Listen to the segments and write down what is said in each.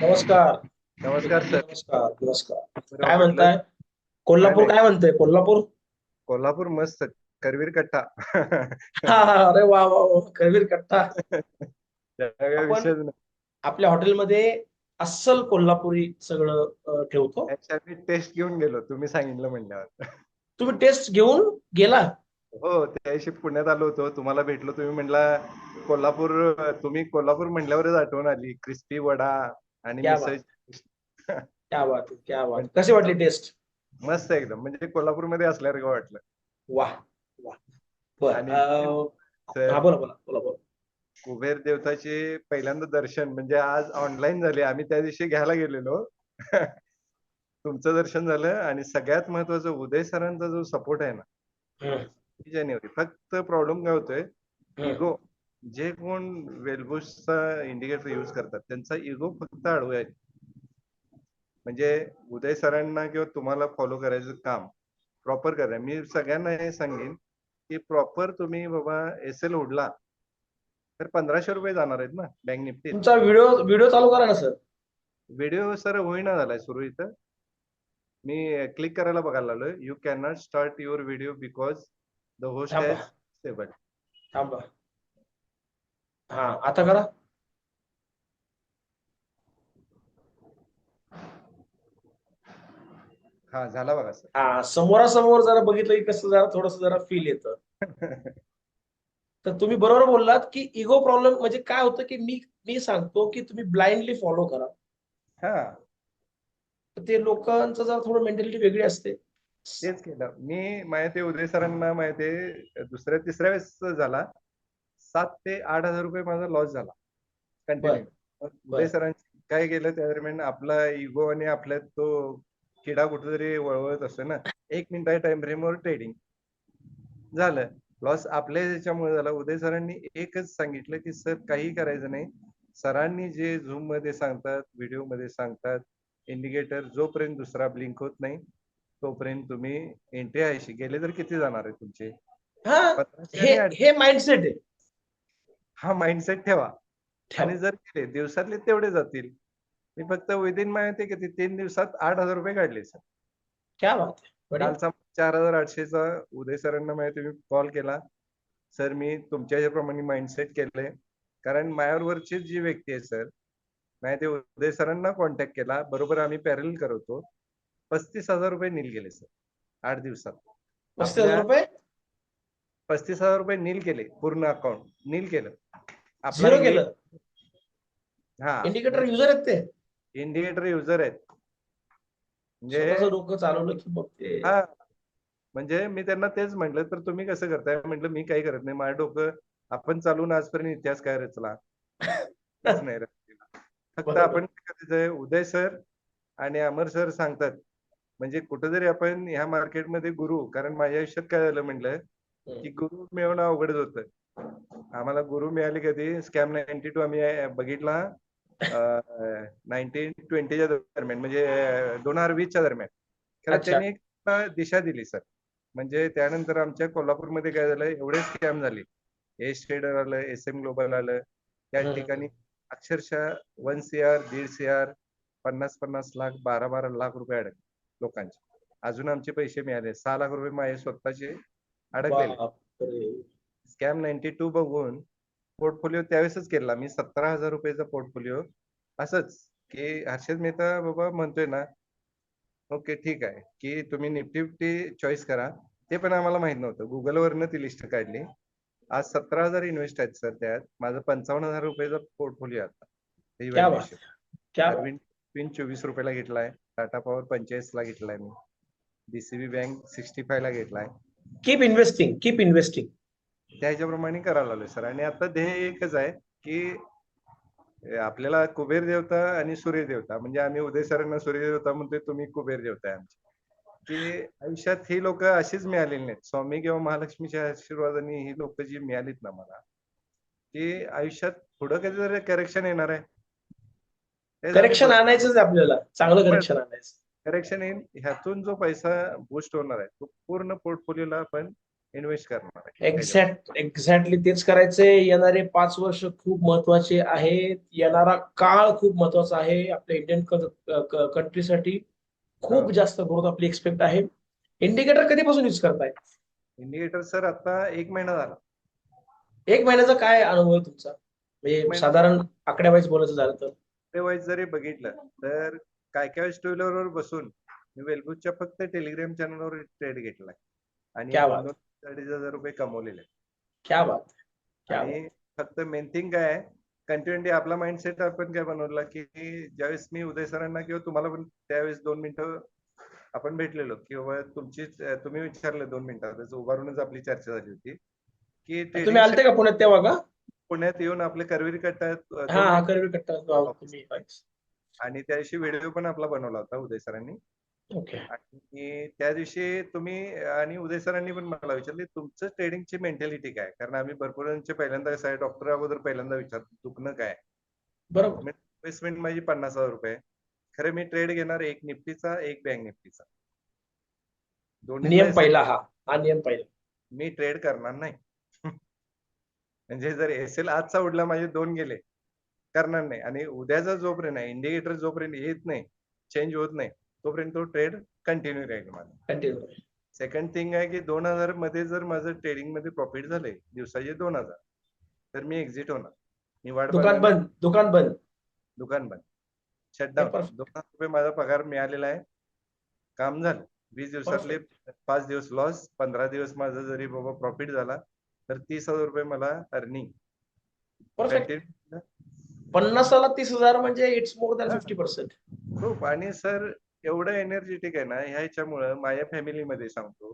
नमस्कार. नमस्कार सर. नमस्कार नमस्कार. काय? म्हणताय? कोल्हापूर. काय म्हणतंय? कोल्हापूर? कोल्हापूर मस्त. करवीर कट्टा अरे वा वा वा करवीर कट्टा विषयच नाही. आपल्या हॉटेलमध्ये अस्सल कोल्हापुरी सगळं अं, ठेवतो. त्याच्या मी टेस्ट घेऊन गेलो. तुम्ही सांगितलं म्हणल्यावर. तुम्ही टेस्ट घेऊन गेला? हो त्या दिवशी पुण्यात आलो होतो. तुम्हाला भेटलो. तुम्ही म्हणला कोल्हापूर तुम्ही कोल्हापूर म्हणल्यावरच आठवण आली. क्रिस्पी वडा आणि क्या मिसळ क्या बात आहे, क्या बात. आहे. कशी वाटली टेस्ट? मस्त एकदम. म्हणजे कोल्हापूरमध्ये असल्यासारखं वाटलं. वा वा बर आणि- अं, तर हा बोला बोला बोला बोला. कुबेर देवताचे पहिल्यांदा दर्शन म्हणजे आज ऑनलाईन झाले. आम्ही त्या दिवशी घ्यायला गेलेलो. तुमचं दर्शन झालं आणि सगळ्यात महत्वाचं उदय सरांचा जो सपोर्ट आहे ना हम्म, जानेवारी. फक्त प्रॉब्लेम काय होतोय हम्म. इगो जे कोण वेलबुसचा इंडिकेटर युज करतात त्यांचा इगो फक्त आहे म्हणजे उदय सरांना किंवा तुम्हाला फॉलो करायचं काम प्रॉपर करा. मी सगळ्यांना हे सांगेन की प्रॉपर तुम्ही बाबा एस एल उडला तर पंधराशे रुपये जाणार आहेत ना बँक निफ्टीत. तुमचा व्हिडिओ व्हिडिओ चालू करा ना सर. व्हिडिओ सर होईना झालाय सुरू इथं. मी क्लिक करायला बघायला लागलोय. You can not start your video because the host. Has stable थांबा. हा आता करा. हा झाला बघा सर. हा समोरासमोर जरा बघितलं की कसं जरा थोडस जरा फील येतं. तर तुम्ही बरोबर बोललात की इगो प्रॉब्लेम म्हणजे काय होतं की मी मी सांगतो की तुम्ही ब्लाइंडली फॉलो करा. हा. ते लोकांचं जरा थोडं मेंटॅलिटी वेगळी असते. तेच केलं. मी माहिती उदय सरांना माहिती दुसऱ्या तिसऱ्या वेळेस झाला. सात ते आठ हजार रुपये माझा लॉस झाला. कंटिन्यू उदय सरांनी काय केलं त्या दरम्यान? आपला इगो आणि आपल्यात तो किडा कुठेतरी वळवळत असतो ना. एक मिनिटा टाइम फ्रेमवर ट्रेडिंग झालं. लॉस आपल्या याच्यामुळे झाला. उदय सरांनी एकच सांगितलं की सर काही करायचं नाही. सरांनी जे झूममध्ये सांगतात व्हिडिओमध्ये सांगतात इंडिकेटर जोपर्यंत दुसरा ब्लिंक होत नाही तोपर्यंत तुम्ही एंट्री आहे गेले तर किती जाणार आहे तुमचे? हे. माइंडसेट आहे. हा माइंडसेट ठेवा. आणि जर केले दिवसातले तेवढे जातील. मी फक्त विदिन माहिती की तीन दिवसात आठ हजार रुपये काढले सर. क्या. कालचा चार हजार आठशेचा उदय सरांना माहिती मी कॉल केला. सर मी तुमच्या ह्याप्रमाणे माइंडसेट केलंय. कारण मायावरची जी व्यक्ती आहे सर माहिती उदय सरांना कॉन्टॅक्ट केला. बरोबर आम्ही पॅरल करतो पस्तीस हजार रुपये नील गेले सर आठ दिवसात. पस्तीस हजार रुपये? पस्तीस हजार रुपये नील केले पूर्ण अकाउंट नील केलं. झिरो केलं. हा. इंडिकेटर युजर आहेत ते. इंडिकेटर युजर आहेत. म्हणजे डोकं चालवलं की मग ते हा. म्हणजे मी त्यांना तेच म्हटलं तर तुम्ही कसं करताय? म्हटलं मी काही करत नाही. माझं डोकं आपण चालून आजपर्यंत इतिहास काय रचला? नाही. फक्त. आपण उदय सर आणि अमर सर सांगतात म्हणजे कुठेतरी आपण ह्या मार्केटमध्ये गुरु कारण माझ्या आयुष्यात काय झालं म्हटलं की गुरु मिळवणं अवघडच होतं. आम्हाला गुरु मिळाले कधी स्कॅम नाईन्टी टू आम्ही बघितला नाईन्टीन ट्वेंटीच्या दरम्यान म्हणजे दोन हजार वीसच्या दरम्यान. अच्छा. त्यांनी दिशा दिली सर. म्हणजे त्यानंतर आमच्या कोल्हापूरमध्ये काय झालं एवढे स्कॅम झाले. एस ट्रेडर आलं एस एम ग्लोबल आलं. त्या. ठिकाणी अक्षरशः वन सी आर दीड सी आर पन्नास पन्नास लाख बारा बारा लाख रुपये अडकले लोकांचे. अजून आमचे पैसे मिळाले. सहा लाख रुपये माझे स्वतःचे अडकलेले. स्कॅम नाईन्टी टू बघून पोर्टफोलिओ त्यावेळेसच केला. मी सतरा हजार रुपयाचा पोर्टफोलिओ. असंच की हर्षद मेहता बाबा म्हणतोय ना ओके ठीक आहे. की तुम्ही निफ्टी फिफ्टी चॉईस करा. ते पण आम्हाला माहीत नव्हतं. गुगल वरनं ती लिस्ट काढली. आज सतरा हजार इन्व्हेस्ट आहेत सर त्यात. माझा पंचावन्न हजार रुपयाचा पोर्टफोलिओ आता. पिन चोवीस रुपयाला घेतलाय. टाटा पॉवर पंचेचाळीस ला घेतलाय मी. डीसीबी बँक सिक्स्टी फाय ला घेतलाय. कीप इन्व्हेस्टिंग कीप इन्व्हेस्टिंग ह्याच्याप्रमाणे करायला लागलोय सर. आणि आता ध्येय एकच आहे की आपल्याला कुबेर देवता आणि सूर्य देवता म्हणजे आम्ही उदय सरांना सूर्य देवता म्हणतोय तुम्ही कुबेर देवता आहे आमचे. की आयुष्यात ही लोक अशीच मिळालेली नाहीत. स्वामी किंवा महालक्ष्मीच्या आशीर्वादाने ही लोक जी मिळालीत ना मला की आयुष्यात पुढं कधीतरी करेक्शन येणार आहे. करेक्शन आणायचंच आहे आपल्याला. चांगलं करेक्शन आणायचं. करेक्शन येईल ह्यातून जो पैसा बूस्ट होणार आहे तो पूर्ण पोर्टफोलिओला आपण इन्व्हेस्ट करणार एक्झॅक्ट एक्झॅक्टली तेच करायचंय. येणारे पाच वर्ष खूप महत्त्वाचे आहेत. येणारा काळ खूप महत्त्वाचा आहे. आपल्या इंडियन कंट्रीसाठी खूप. जास्त ग्रोथ आपली एक्सपेक्ट आहे. इंडिकेटर कधीपासून युज करताय? इंडिकेटर सर आता एक महिना झाला. एक महिन्याचा काय अनुभव आहे तुमचा? म्हणजे साधारण आकड्यावाईज बोलायचं झालं तर. ते वाईज जरी बघितलं तर काय काय टू व्हीलरवर बसून मी वेलबूजच्या फक्त टेलिग्राम चॅनलवर ट्रेड घेतलाय. आणि अडीच हजार रुपये कमवलेले. क्या बात क्या आणि फक्त मेन थिंग काय आहे कंटिन्युटी आपला माइंडसेट आपण काय बनवला की ज्यावेळेस मी उदय सरांना किंवा तुम्हाला पण त्यावेळेस दोन मिनिटं आपण भेटलेलो किंवा तुमची तुम्ही विचारलं दोन मिनिटात उभारूनच आपली चर्चा झाली होती. की तुम्ही आलते का पुण्यात तेव्हा का? पुण्यात येऊन आपले करवीर दोन हा कट्टा. आणि त्या दिवशी व्हिडिओ पण आपला बनवला होता उदय सरांनी. ओके. आणि त्या दिवशी तुम्ही आणि उदय सरांनी पण मला विचारले तुमचं ट्रेडिंगची मेंटॅलिटी काय? कारण आम्ही भरपूर जणांचे पहिल्यांदा कसं आहे डॉक्टर अगोदर पहिल्यांदा विचारतो दुखणं काय? बरोबर. इन्व्हेस्टमेंट माझी पन्नास हजार रुपये. खरं मी ट्रेड घेणार एक निफ्टीचा एक बँक निफ्टीचा. दोन्ही नियम पहिला हा हा नियम पहिला. मी ट्रेड करणार नाही. म्हणजे जर एस एल आजचा उडला माझे दोन गेले करणार नाही. आणि उद्याचा जोपर्यंत इंडिकेटर जोपर्यंत येत नाही चेंज होत नाही तोपर्यंत तो ट्रेड कंटिन्यू राहील माझा. कंटिन्यू सेकंड थिंग आहे की दोन हजारमध्ये जर माझं ट्रेडिंगमध्ये प्रॉफिट झाले दिवसाचे दोन हजार तर मी एक्झिट होणार. मी वाट दुकान. बंद दुकान बंद. दुकान बंद. शटडाऊन. दोन हजार रुपये माझा पगार मिळालेला आहे. काम झालं. वीस दिवसातले पाच दिवस लॉस पंधरा दिवस माझा जरी बाबा प्रॉफिट झाला तर तीस हजार रुपये मला अर्निंग पन्नासाला तीस हजार म्हणजे it's more than fifty percent खूप. आणि सर एवढं एनर्जेटिक आहे ना ह्याच्यामुळं माझ्या फॅमिलीमध्ये सांगतो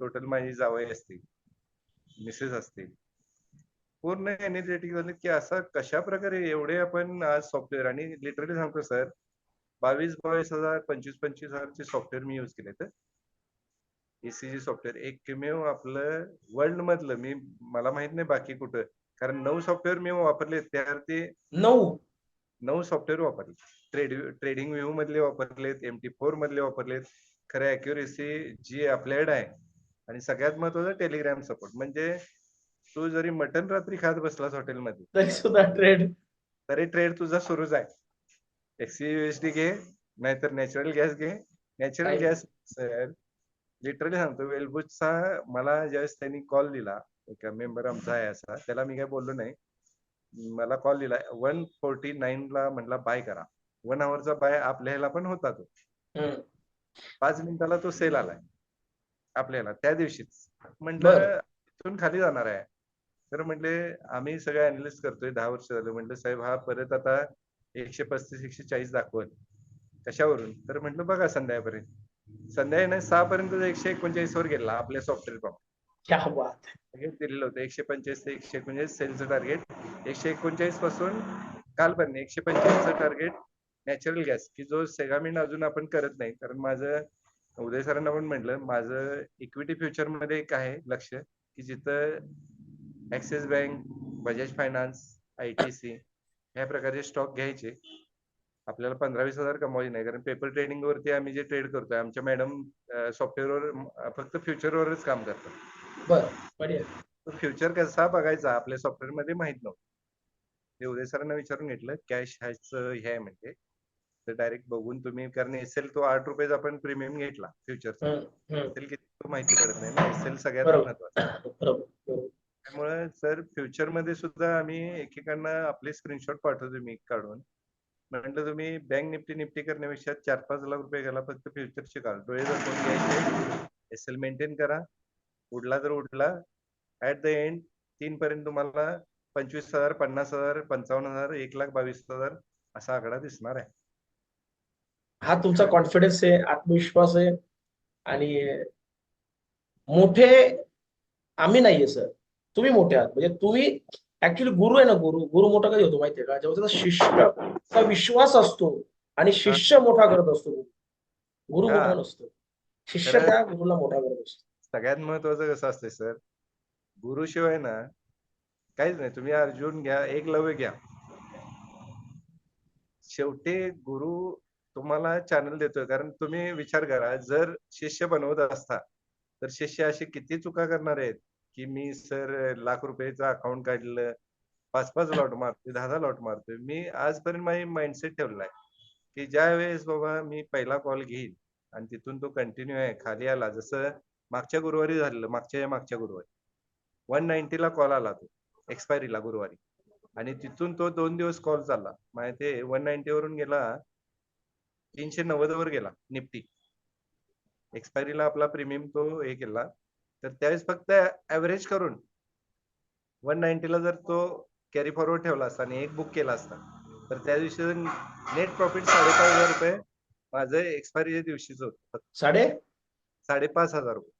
टोटल माझी जावई असतील मिसेस असतील पूर्ण एनर्जेटिक झाले की असं कशा प्रकारे एवढे आपण आज सॉफ्टवेअर आणि लिटरली सांगतो सर बावीस बावीस हजार पंचवीस पंचवीस हजारचे सॉफ्टवेअर मी युज केले तर एसीजी सॉफ्टवेअर एकमेव आपलं वर्ल्ड मधलं मी मला माहीत नाही बाकी कुठं कारण नऊ सॉफ्टवेअर मी वापरले त्यावरती नऊ? नऊ सॉफ्टवेअर वापरले ट्रेड ट्रेडिंग व्ह्यू मधले वापरलेत एम टी फोर मधले वापरलेत. खरं अॅक्युरेसी जी आपल्याकडे आहे आणि सगळ्यात महत्वाचं टेलिग्राम सपोर्ट म्हणजे तू जरी मटन रात्री खात बसलास हॉटेलमध्ये तरी सुद्धा ट्रेड तरी ट्रेड तुझा सुरूच आहे. एक्सयूएसडी घे नाहीतर नॅचरल गॅस घे. नॅचरल. गॅस सर लिटरली सांगतो वेलबुजचा मला ज्यावेळेस त्यांनी कॉल दिला एका मेंबर आमचा आहे असा त्याला मी काय बोललो नाही. मला कॉल दिला वन फोर्टी नाईन ला म्हटला बाय करा. वन आवरचा बाय आपल्या ह्याला पण होता तो. पाच मिनिटाला तो सेल आलाय. आपल्याला त्या दिवशीच. म्हटलं. इथून खाली जाणार आहे. तर म्हटले आम्ही सगळे अनालिस्ट करतोय दहा वर्ष झालं. म्हटलं साहेब हा परत आता एकशे पस्तीस एकशे चाळीस दाखवल. कशावरून? तर म्हटलं बघा संध्याकाळपर्यंत संध्याकाळी नाही सहा पर्यंत एकशे एकोणचाळीस वर गेला आपल्या सॉफ्टवेअर बात टार्गेट दिलेलं होतं. एकशे पंचेचाळीस ते एकशे एकोणचाळीस सेलचं टार्गेट एकशे एकोणचाळीसपासून कालपर्यंत एकशे पंचेचाळीसचं टार्गेट नॅचरल गॅस की जो सेगामिन अजून आपण करत नाही. कारण माझं उदय सरांना पण म्हटलं माझं इक्विटी फ्युचरमध्ये एक आहे लक्ष की जिथं Axis bank Bajaj finance I T C ह्या प्रकारचे स्टॉक घ्यायचे. आपल्याला पंधरा वीस हजार कमवायचे नाही. कारण पेपर ट्रेडिंग वरती आम्ही जे ट्रेड करतोय आमच्या मॅडम सॉफ्टवेअरवर फक्त फ्युचरवरच काम करतात. फ्युचर कसा बघायचा आपल्या सॉफ्टवेअरमध्ये माहीत नव्हतं. ते उदय सरांना विचारून घेतलं कॅश ह्याचं हे आहे म्हणजे तर डायरेक्ट बघून तुम्ही कारण एसएल तो आठ रुपयाचा आपण प्रीमियम घेतला फ्युचरचा. एसएल किती तो माहिती पडत नाही ना. एसएल सगळ्यात. महत्त्वाचा त्यामुळे सर फ्युचरमध्ये सुद्धा आम्ही एकेकांना आपले स्क्रीनशॉट पाठवतो मी काढून. म्हटलं तुम्ही बँक निफ्टी निफ्टी करण्यापेक्षा चार पाच लाख रुपये घाला फक्त फ्युचरचे काढ. डोळे दाखवून घ्यायचे. एसएल मेंटेन करा. उडला तर उडला. ऍट द एंड तीन पर्यंत तुम्हाला पंचवीस हजार पन्नास हजार पंचावन्न हजार एक लाख बावीस हजार असा आकडा दिसणार आहे. हा तुमचा कॉन्फिडन्स आहे आत्मविश्वास आहे आणि मोठे आम्ही नाहीये सर तुम्ही मोठे आहात. म्हणजे तुम्ही ऍक्च्युली गुरु आहे ना गुरु. गुरु मोठा कधी होतो माहितीये का? जेव्हा त्याचा शिष्य विश्वास असतो आणि शिष्य मोठा करत असतो गुरु. मोठा नसतो. शिष्य त्या गुरुला मोठा करत असतो. सगळ्यात महत्वाचं कसं असतंय सर गुरुशिवाय ना काहीच नाही. तुम्ही अर्जुन घ्या एक लव्य घ्या. शेवटी गुरु तुम्हाला चॅनल देतोय. कारण तुम्ही विचार करा जर शिष्य बनवत असता तर शिष्य असे किती चुका करणार आहेत की मी सर लाख रुपयाचं अकाउंट काढलं पाच पाच लॉट मारतोय दहा दहा लॉट मारतोय. मी आजपर्यंत माझी माइंडसेट ठेवलाय की ज्या वेळेस बाबा मी पहिला कॉल घेईल आणि तिथून तो कंटिन्यू आहे खाली आला जसं मागच्या गुरुवारी झालेलं मागच्या मागच्या गुरुवारी. वन ला कॉल आला तो एक्सपायरीला गुरुवारी. आणि तिथून तो दोन दिवस कॉल चालला. माहिती वन वरून गेला तीनशे नव्वद वर गेला निफ्टी. एक्सपायरीला आपला प्रीमियम तो हे केला. तर त्यावेळेस फक्त ऍव्हरेज करून वन ला जर तो कॅरी फॉरवर्ड ठेवला असता आणि एक बुक केला असता तर त्या दिवशी नेट प्रॉफिट साडेपाच हजार रुपये माझं एक्सपायरीच्या दिवशीच होत. साडे? साडेपाच हजार रुपये.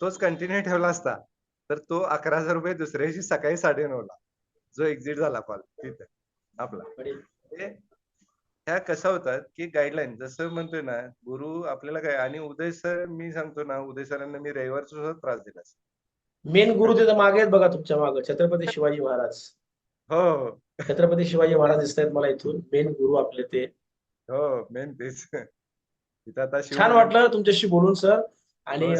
तोच कंटिन्यू ठेवला असता तर तो अकरा हजार रुपये दुसऱ्या दिवशी सकाळी साडे ला जो एक्झिट झाला कॉल तिथं आपला. ह्या कसा होतात की गाईडलाईन जसं म्हणतोय ना गुरु आपल्याला काय आणि उदय सर मी सांगतो ना उदय सरांना मी रविवारचा सुद्धा त्रास दिला मेन गुरु तिथं मागे आहेत बघा तुमच्या मागे छत्रपती शिवाजी महाराज. हो. छत्रपती शिवाजी महाराज दिसत आहेत मला इथून मेन गुरु आपले ते. हो मेन तेच. तिथं आता शिव- छान वाटलं तुमच्याशी बोलून सर. आणि.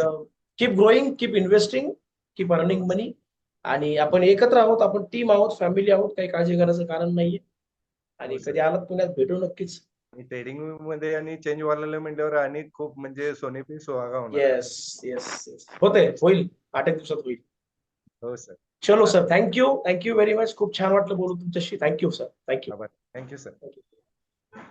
Keep growing keep investing keep earning money आणि आपण एकत्र आहोत आपण टीम आहोत फॅमिली आहोत काही काळजी करायचं कारण नाहीये. आणि हो, sir. कधी आलात पुण्यात? भेटू नक्कीच. ट्रेडिंगमध्ये आणि चेंज वाढलेलं म्हणल्यावर आणि खूप म्हणजे सोने पे सुहागा होणार? येस येस येस होते होईल. आठ एक दिवसात होईल. हो सर. चलो sir. Thank you thank you very much खूप छान वाटलं बोलून तुमच्याशी. Thank you sir thank you thank you sir thank you